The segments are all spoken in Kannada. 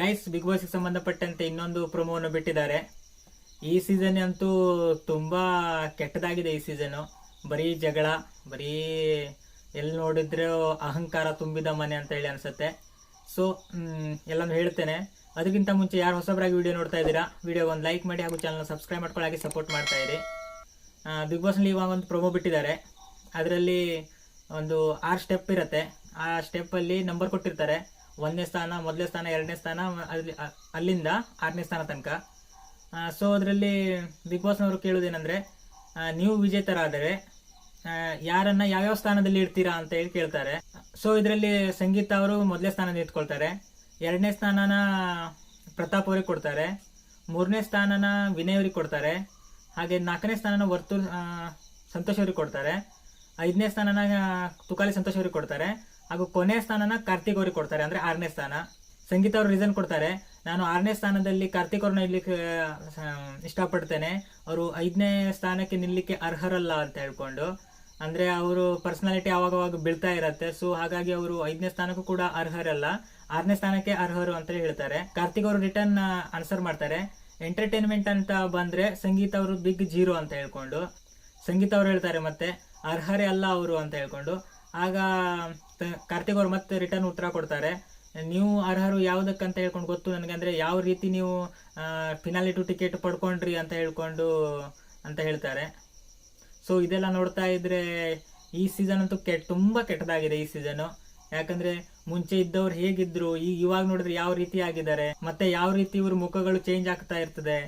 ಗೈಸ್ ಬಿಗ್ ಬಾಸ್ಗೆ ಸಂಬಂಧಪಟ್ಟಂತೆ ಇನ್ನೊಂದು ಪ್ರೊಮೋವನ್ನು ಬಿಟ್ಟಿದ್ದಾರೆ. ಈ ಸೀಸನ್ ಅಂತೂ ತುಂಬ ಕೆಟ್ಟದಾಗಿದೆ ಈ ಸೀಸನು ಬರೀ ಜಗಳ, ಬರೀ ಎಲ್ಲಿ ನೋಡಿದ್ರೆ ಅಹಂಕಾರ ತುಂಬಿದ ಮನೆ ಅಂತ ಹೇಳಿ ಅನ್ಸುತ್ತೆ. ಸೊ ಎಲ್ಲಾನು ಹೇಳ್ತೇನೆ. ಅದಕ್ಕಿಂತ ಮುಂಚೆ ಯಾರು ಹೊಸಬರಾಗಿ ವಿಡಿಯೋ ನೋಡ್ತಾ ಇದ್ದೀರಾ ವಿಡಿಯೋ ಒಂದು ಲೈಕ್ ಮಾಡಿ ಹಾಗೂ ಚಾನಲ್ ಸಬ್ಸ್ಕ್ರೈಬ್ ಮಾಡ್ಕೊಳ್ಳಾಗಿ ಸಪೋರ್ಟ್ ಮಾಡ್ತಾ ಇರಿ. ಬಿಗ್ ಬಾಸ್ನಲ್ಲಿ ಇವಾಗ ಒಂದು ಪ್ರೊಮೋ ಬಿಟ್ಟಿದ್ದಾರೆ. ಅದರಲ್ಲಿ ಒಂದು ಆರು ಸ್ಟೆಪ್ ಇರುತ್ತೆ. ಆ ಸ್ಟೆಪ್ಪಲ್ಲಿ ನಂಬರ್ ಕೊಟ್ಟಿರ್ತಾರೆ. ಒಂದನೇ ಸ್ಥಾನ ಮೊದಲನೇ ಸ್ಥಾನ ಎರಡನೇ ಸ್ಥಾನ ಅಲ್ಲಿ ಅಲ್ಲಿಂದ ಆರನೇ ಸ್ಥಾನ ತನಕ. ಸೊ ಅದರಲ್ಲಿ ಬಿಗ್ ಬಾಸ್ನವರು ಕೇಳೋದೇನೆಂದರೆ ನೀವು ವಿಜೇತರಾದರೆ ಯಾರನ್ನು ಯಾವ್ಯಾವ ಸ್ಥಾನದಲ್ಲಿ ಇಡ್ತೀರಾ ಅಂತ ಹೇಳಿ ಕೇಳ್ತಾರೆ. ಸೊ ಇದರಲ್ಲಿ ಸಂಗೀತ ಅವರು ಮೊದಲನೇ ಸ್ಥಾನದಲ್ಲಿ ಇಟ್ಕೊಳ್ತಾರೆ ಎರಡನೇ ಸ್ಥಾನನ ಪ್ರತಾಪ್ ಅವ್ರಿಗೆ ಕೊಡ್ತಾರೆ. ಮೂರನೇ ಸ್ಥಾನನ ವಿನಯ್ ಅವ್ರಿಗೆ ಕೊಡ್ತಾರೆ. ಹಾಗೆ ನಾಲ್ಕನೇ ಸ್ಥಾನನ ವರ್ತೂರ್ ಆ, ಸಂತೋಷ್ ಅವ್ರಿಗೆ ಕೊಡ್ತಾರೆ. ಐದನೇ ಸ್ಥಾನನ ತುಕಾಲಿ ಸಂತೋಷ್ ಅವ್ರಿಗೆ ಕೊಡ್ತಾರೆ. ಹಾಗೂ ಕೊನೆಯ ಸ್ಥಾನನ ಕಾರ್ತಿಕ್ ಅವ್ರಿಗೆ ಕೊಡ್ತಾರೆ, ಅಂದ್ರೆ ಆರನೇ ಸ್ಥಾನ. ಸಂಗೀತ ಅವರು ರೀಸನ್ ಕೊಡ್ತಾರೆ, ನಾನು ಆರನೇ ಸ್ಥಾನದಲ್ಲಿ ಕಾರ್ತಿಕ್ ಅವ್ರನ್ನ ನಿಲ್ಲಿಕ್ಕೆ ಇಷ್ಟಪಡ್ತೇನೆ. ಅವರು ಐದನೇ ಸ್ಥಾನಕ್ಕೆ ನಿಲ್ಲಕ್ಕೆ ಅರ್ಹರಲ್ಲ ಅಂತ ಹೇಳ್ಕೊಂಡು, ಅಂದ್ರೆ ಅವರು ಪರ್ಸನಾಲಿಟಿ ಅವಾಗವಾಗ ಬೀಳ್ತಾ ಇರತ್ತೆ. ಸೊ ಹಾಗಾಗಿ ಅವರು ಐದನೇ ಸ್ಥಾನಕ್ಕೂ ಕೂಡ ಅರ್ಹರಲ್ಲ. ಆರನೇ ಸ್ಥಾನಕ್ಕೆ ಅರ್ಹರು ಅಂತ ಹೇಳ್ತಾರೆ. ಕಾರ್ತಿಕ್ ಅವರು ರಿಟರ್ನ್ ಆನ್ಸರ್ ಮಾಡ್ತಾರೆ. ಎಂಟರ್ಟೈನ್ಮೆಂಟ್ ಅಂತ ಬಂದ್ರೆ ಸಂಗೀತ ಅವರು ಬಿಗ್ ಜೀರೋ ಅಂತ ಹೇಳ್ಕೊಂಡು, ಸಂಗೀತ ಅವರು ಹೇಳ್ತಾರೆ ಮತ್ತೆ, ಅರ್ಹರೇ ಅಲ್ಲ ಅವರು ಅಂತ ಹೇಳ್ಕೊಂಡು ಆಗ ಕಾರ್ತಿಕ್ ಅವರು ಮತ್ತೆ ರಿಟರ್ನ್ ಉತ್ತರ ಕೊಡ್ತಾರೆ. ನೀವು ಅರ್ಹರು ಯಾವುದಕ್ಕಂತ ಹೇಳ್ಕೊಂಡು ಗೊತ್ತು ನನಗೆ ಅಂದ್ರೆ ಯಾವ ರೀತಿ ನೀವು ಫಿನಾಲಿ ಟು ಟಿಕೆಟ್ ಪಡ್ಕೊಂಡ್ರಿ ಅಂತ ಹೇಳ್ಕೊಂಡು ಅಂತ ಹೇಳ್ತಾರೆ. ಸೊ ಇದೆಲ್ಲ ನೋಡ್ತಾ ಇದ್ರೆ ಈ ಸೀಸನ್ ಅಂತೂ ಕೆಟ್ಟ ತುಂಬಾ ಕೆಟ್ಟದಾಗಿದೆ ಈ ಸೀಸನ್ ಯಾಕಂದ್ರೆ ಮುಂಚೆ ಇದ್ದವ್ರು ಹೇಗಿದ್ರು, ಈ ಇವಾಗ ನೋಡಿದ್ರೆ ಯಾವ ರೀತಿ ಆಗಿದ್ದಾರೆ, ಮತ್ತೆ ಯಾವ ರೀತಿ ಇವ್ರ ಮುಖಗಳು ಚೇಂಜ್ ಆಗ್ತಾ ಇರ್ತದೆ.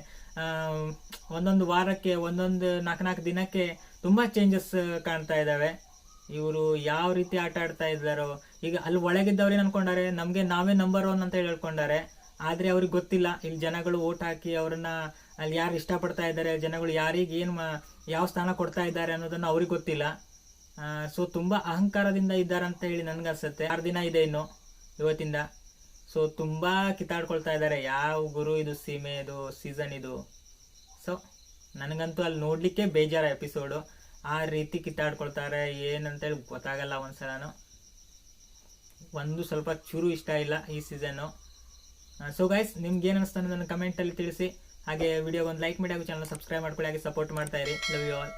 ಒಂದೊಂದು ವಾರಕ್ಕೆ, ಒಂದೊಂದು ನಾಲ್ಕು ನಾಲ್ಕು ದಿನಕ್ಕೆ ತುಂಬಾ ಚೇಂಜಸ್ ಕಾಣ್ತಾ ಇದಾವೆ ಇವರು ಯಾವ ರೀತಿ ಆಟ ಆಡ್ತಾ ಇದ್ದಾರೋ, ಈಗ ಅಲ್ಲಿ ಒಳಗಿದ್ದವ್ರು ಏನು ಅನ್ಕೊಂಡಾರೆ, ನಮಗೆ ನಾವೇ ನಂಬರ್ ಒನ್ ಅಂತ ಹೇಳಿ ಹೇಳ್ಕೊಂಡಾರೆ, ಆದರೆ ಅವ್ರಿಗೆ ಗೊತ್ತಿಲ್ಲ. ಇಲ್ಲಿ ಜನಗಳು ಓಟ್ ಹಾಕಿ ಅವ್ರನ್ನ ಅಲ್ಲಿ ಯಾರು ಇಷ್ಟಪಡ್ತಾ ಇದ್ದಾರೆ, ಜನಗಳು ಯಾರಿಗೆ ಏನು ಯಾವ ಸ್ಥಾನ ಕೊಡ್ತಾ ಇದ್ದಾರೆ ಅನ್ನೋದನ್ನು ಅವ್ರಿಗೆ ಗೊತ್ತಿಲ್ಲ. ಸೊ ತುಂಬ ಅಹಂಕಾರದಿಂದ ಇದ್ದಾರೆ ಅಂತ ಹೇಳಿ ಅನ್ಸುತ್ತೆ ಆರು ದಿನ ಇದೆ ಇನ್ನು ಇವತ್ತಿಂದ. ಸೊ ತುಂಬ ಕಿತ್ತಾಡ್ಕೊಳ್ತಾ ಇದ್ದಾರೆ. ಯಾವ ಗುರು ಇದು ಸೀಮೆ ಇದು ಸೀಸನ್ ಇದು. ಸೊ ನನಗಂತೂ ಅಲ್ಲಿ ನೋಡಲಿಕ್ಕೆ ಬೇಜಾರ ಎಪಿಸೋಡು ಆ ರೀತಿ ಕಿತ್ತಾಡ್ಕೊಳ್ತಾರೆ, ಏನಂತೇಳಿ ಗೊತ್ತಾಗಲ್ಲ ಒಂದ್ಸಲನು. ಒಂದು ಸ್ವಲ್ಪ ಚೂರು ಇಷ್ಟ ಇಲ್ಲ ಈ ಸೀಸನ್ನು. ಸೊ ಗೈಸ್ ನಿಮ್ಗೆ ಏನು ಅನ್ನಿಸ್ತಾನೆ ನನ್ನ ಕಮೆಂಟಲ್ಲಿ ತಿಳಿಸಿ. ಹಾಗೆ ವಿಡಿಯೋಗೆ ಒಂದು ಲೈಕ್ ಮಾಡಿ, ಹಾಗೂ ಚಾನಲ್ ಸಬ್ಸ್ಕ್ರೈಬ್ ಮಾಡ್ಕೊಳ್ಳಿ, ಹಾಗೆ ಸಪೋರ್ಟ್ ಮಾಡ್ತಾ ಲವ್ ಯು ಆಲ್